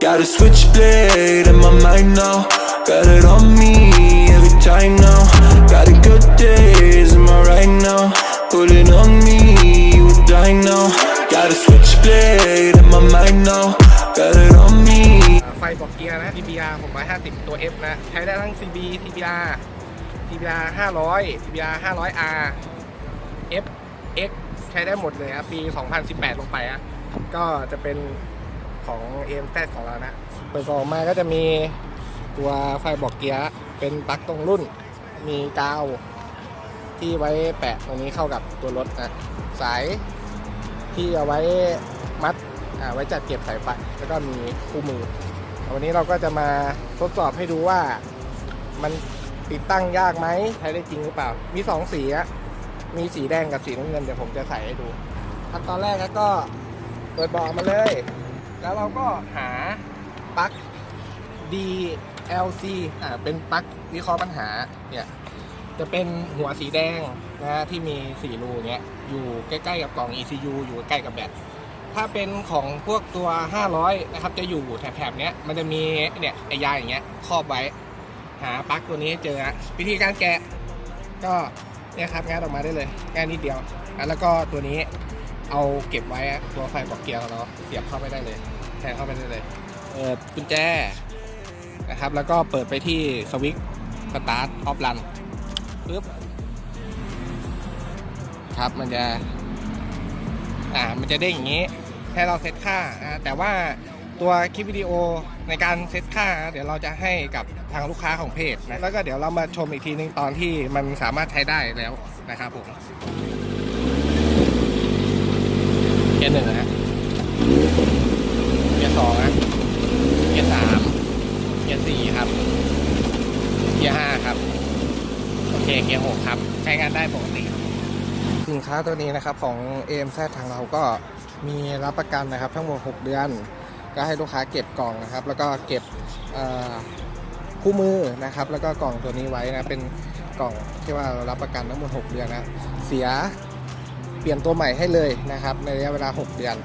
Got a switchblade in my mind now. Got it on me every time now. Got the good days in my right now. Put it on me, you would die now. Got a switchblade in my mind now. Got it on me. ไฟบอกเกียร์นะ CBR 650 ตัว F นะ ใช้ได้ทั้ง CB CBR CBR 500 CBR 500R F X ใช้ได้หมดเลยครับปี 2018 ลงไปอะก็จะเป็น ของ AMZ ของเรานะเปิดกล่องมาก็จะมีตัวไฟบอกเกียร์เป็นปลั๊กตรงรุ่น มีกาวที่ไว้แปะตรงนี้เข้ากับตัวรถนะสายที่เอาไว้มัดอ่าไว้จัดเก็บสายไฟแล้วก็มีคู่มือ วันนี้เราก็จะมาทดสอบให้ดูว่ามันติดตั้งยากไหมใช้ได้จริงหรือเปล่า มีสองสีอะมีสีแดงกับสีน้ำเงินเดี๋ยวผมจะใส่ให้ดูขั้นตอนแรกก็เปิดบาะมาเลย แล้วเราก็หาปลั๊ก DLC อ่าเป็นปลั๊กวิเคราะห์ปัญหาเนี่ยจะเป็นหัวสีแดงนะที่มีสีรูเนี้ยอยู่ใกล้ๆกับกล่อง ECU อยู่ใกล้กับแบตถ้าเป็นของพวกตัว 500 นะครับ จะอยู่แถบๆเนี้ยมันจะมีเนี่ยไอ้ยาอย่างเงี้ยครอบไว้ หาปลั๊กตัวนี้เจอนะวิธีการแกะก็เนี่ยครับงานออกมาได้เลยง่ายนิดเดียวอะแล้วก็ตัวนี้ เอาเก็บไว้อะตัวไฟบอกเกียร์ของเราเสียบเข้าไปได้เลยแทงเข้าไปได้เลยเปิดกุญแจนะครับ แล้วก็เปิดไปที่สวิตช์สตาร์ทออฟรันปึ๊บครับมันจะอ่ามันจะเด้งอย่างนี้ ให้เราเซตค่าแต่ว่าตัวคลิปวิดีโอในการเซตค่า เดี๋ยวเราจะให้กับทางลูกค้าของเพจนะแล้วก็เดี๋ยวเรามาชมอีกทีนึงตอนที่มันสามารถใช้ได้แล้วนะครับผม กียร์หนึ่งนะเกียร์สองนะเกียร์สามเกียร์สี่ครับ เกียร์ห้าครับ โอเค เกียร์หกครับ ใช้งานได้ปกติสินค้าตัวนี้นะครับของ AMZ ทางเราก็มีรับประกันนะครับ ทั้งหมด 6 เดือน ก็ให้ลูกค้าเก็บกล่องนะครับ แล้วก็เก็บคู่มือนะครับ แล้วก็กล่องตัวนี้ไว้นะ เป็นกล่องที่ว่าเรารับประกันทั้งหมด 6 เดือนนะ เสีย เปลี่ยนตัวใหม่ให้เลยนะครับ ในระยะเวลา 6 เดือน